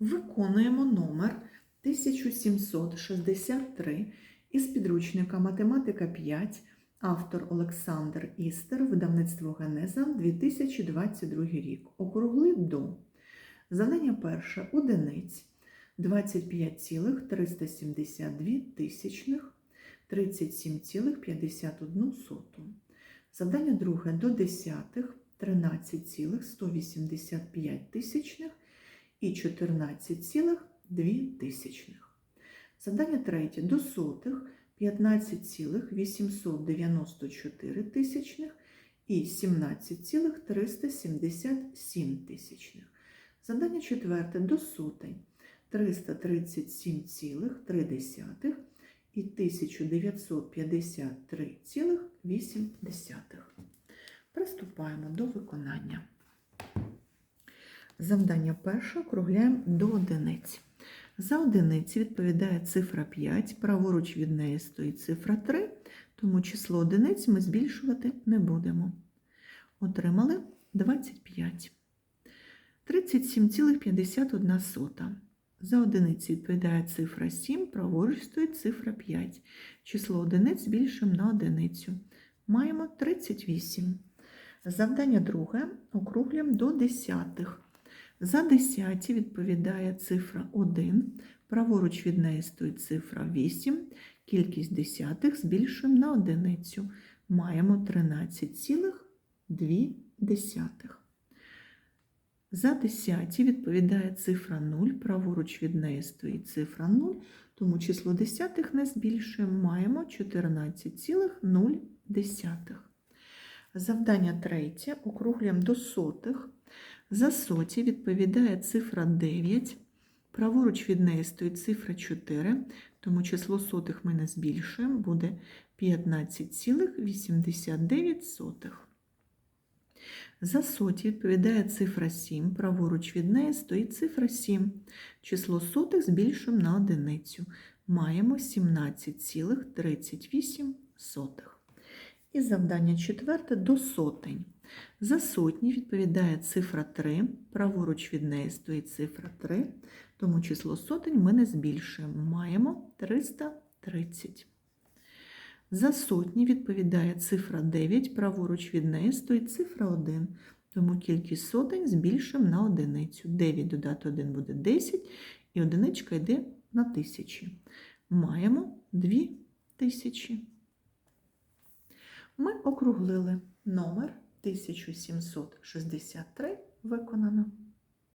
Виконуємо номер 1763 із підручника Математика 5, автор Олександр Істер, видавництво Генеза, 2022 рік. Округли до. Завдання перше одиниць 25,372 тисячних 37,51 соту. Завдання друге до десятих 13,185 тисячних і 14,2 тисячних. Завдання третє до сотих 15,894 тисячних і 17,377 тисячних. Завдання четверте до сотень 337,3 і 1953,8. Приступаємо до виконання. Завдання перше округляємо до одиниць. За одиниці відповідає цифра 5, праворуч від неї стоїть цифра 3, тому число одиниць ми збільшувати не будемо. Отримали 25. 37,51 сота. За одиниці відповідає цифра 7, праворуч стоїть цифра 5. Число одиниць збільшимо на одиницю. Маємо 38. Завдання друге округлюємо до десятих. За десяті відповідає цифра 1, праворуч від неї стоїть цифра 8, кількість десятих збільшуємо на одиницю. Маємо 13,2. За десяті відповідає цифра 0, праворуч від неї стоїть цифра 0, тому число десятих не збільшуємо, маємо 14,0. Завдання третє округлюємо до сотих. За соті відповідає цифра 9, праворуч від неї стоїть цифра 4, тому число сотих ми не збільшуємо, буде 15,89. За соті відповідає цифра 7, праворуч від неї стоїть цифра 7. Число сотих збільшуємо на одиницю. Маємо 17,38. І завдання четверте до сотень. За сотні відповідає цифра 3, праворуч від неї стоїть цифра 3, тому число сотень ми не збільшуємо. Маємо 330. За сотні відповідає цифра 9, праворуч від неї стоїть цифра 1, тому кількість сотень збільшуємо на одиницю. 9 додати 1 буде 10, і одиничка йде на тисячі. Маємо 2 тисячі. Ми округлили номер 1763 виконано.